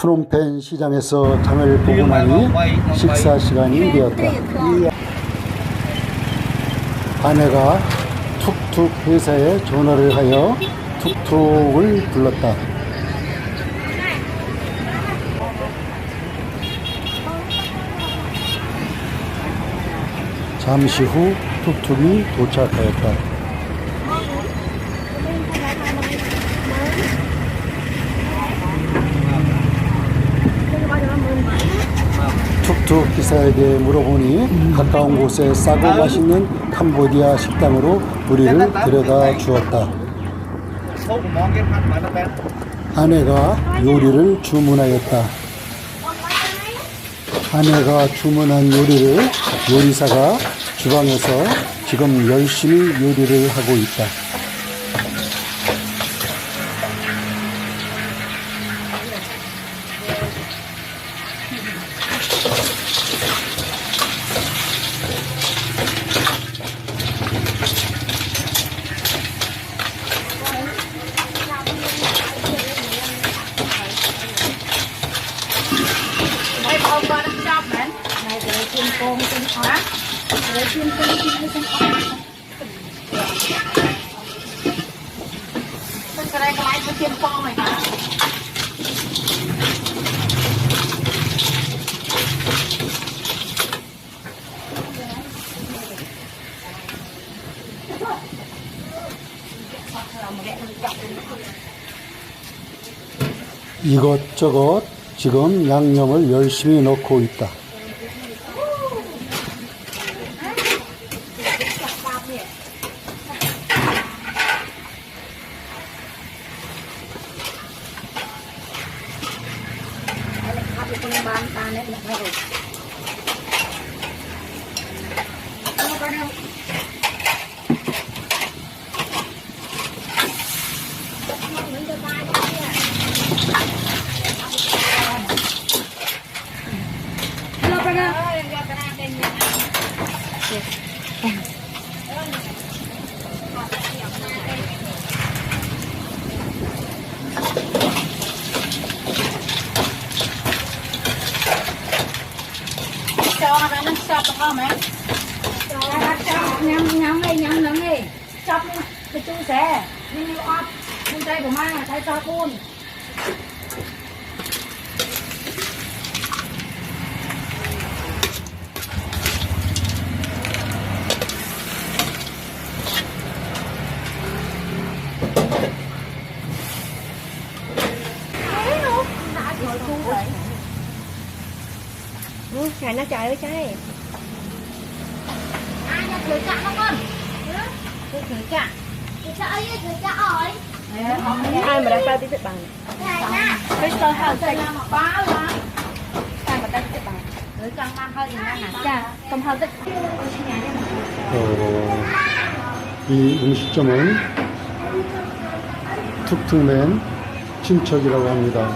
프놈펜 시장에서 장을 보고 나니 식사 시간이 되었다. 이 아내가 툭툭 회사에 전화를 하여 툭툭을 불렀다. 잠시 후 툭툭이 도착하였다. 두 기사에게 물어보니 가까운 곳에 싸고 맛있는 캄보디아 식당으로 우리를 데려다 주었다. 아내가 요리를 주문하였다. 아내가 주문한 요리를 요리사가 주방에서 지금 열심히 요리를 하고 있다. ងទាំងអស់ហើយជូនពងទាំងអស់ទាំងអស់ទៅក្រែកន្លែងទៅជូនពងហើយណា 이것저것 지금 양념을 열심히 넣고 있다. Chọc cái chú xe. Nhưng như ọt. Nhưng tay của mang là tay cho phun. Ừ, ngày nó trời ơi trái Ai nhà thử chạm không con? Thử thử chạm. Thử chạm ấy, thử chạm ỏi. ai mà đang bao tí tích bằng Bây giờ hào chạy mà báo là. Ai mà đang tích bằng. Thử chạm mang hơi gì đang hả? 자 그럼 하고 어, 이 음식점은 툭툭맨 친척이라고 합니다.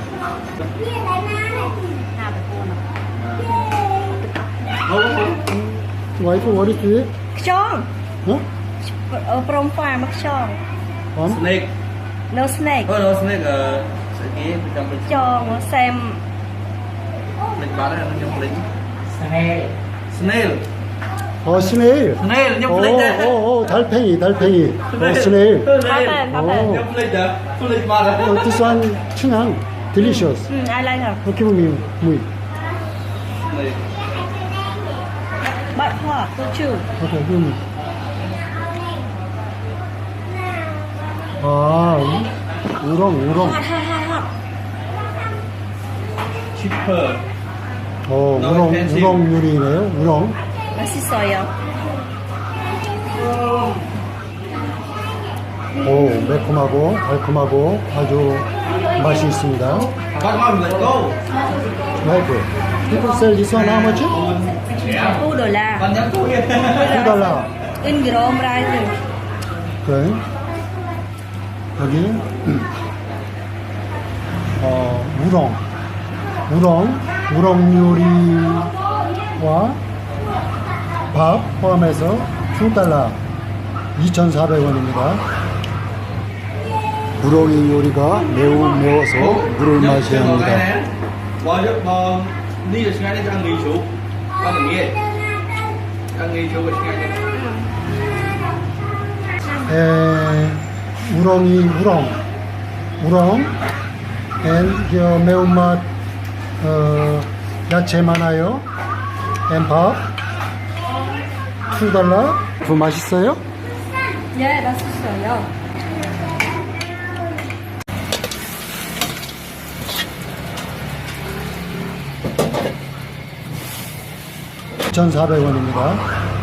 wife, what is it? Kchong. Huh? Uh, from farm, kchong. Um? Snake. No snake. Oh, no snake. Uh, snake. Kchong, Sam. Lịch bán là nhóm lính. Snail. Snail. 어 스네일 스네일 냠플레이드 오오 달팽이 달팽이 어 스네일 달팽 달팽 냠플레이드 플레이드 말아 어 this one 춘향 delicious 음 I like her okay me me 스네일 啊，过去。我走过你。啊，우렁우렁 cheaper. 어, No 우렁 expensive. 우렁 요리네요. 우렁. 맛있어요. 오, 매콤하고 달콤하고 아주 맛이 있습니다. But mom, let go. Very good. People sell this one how much? 2 đô la. 2 đô la. In gram 여기 어, 우렁 우렁 우렁 요리와 밥 포함해서 2달러 2,400원입니다 우렁이 요리가 매우 매워서 물을 마셔야 합니다 bò chứ bò đi là ngay đây ăn mì chú con đừng nghe ăn mì chú là ngay đây 에, 우렁이 우렁 우렁 and 저 매운맛 어, 야채 많아요 and 밥 2달러 그 맛있어요? 예, 맛있어요. 1,400원입니다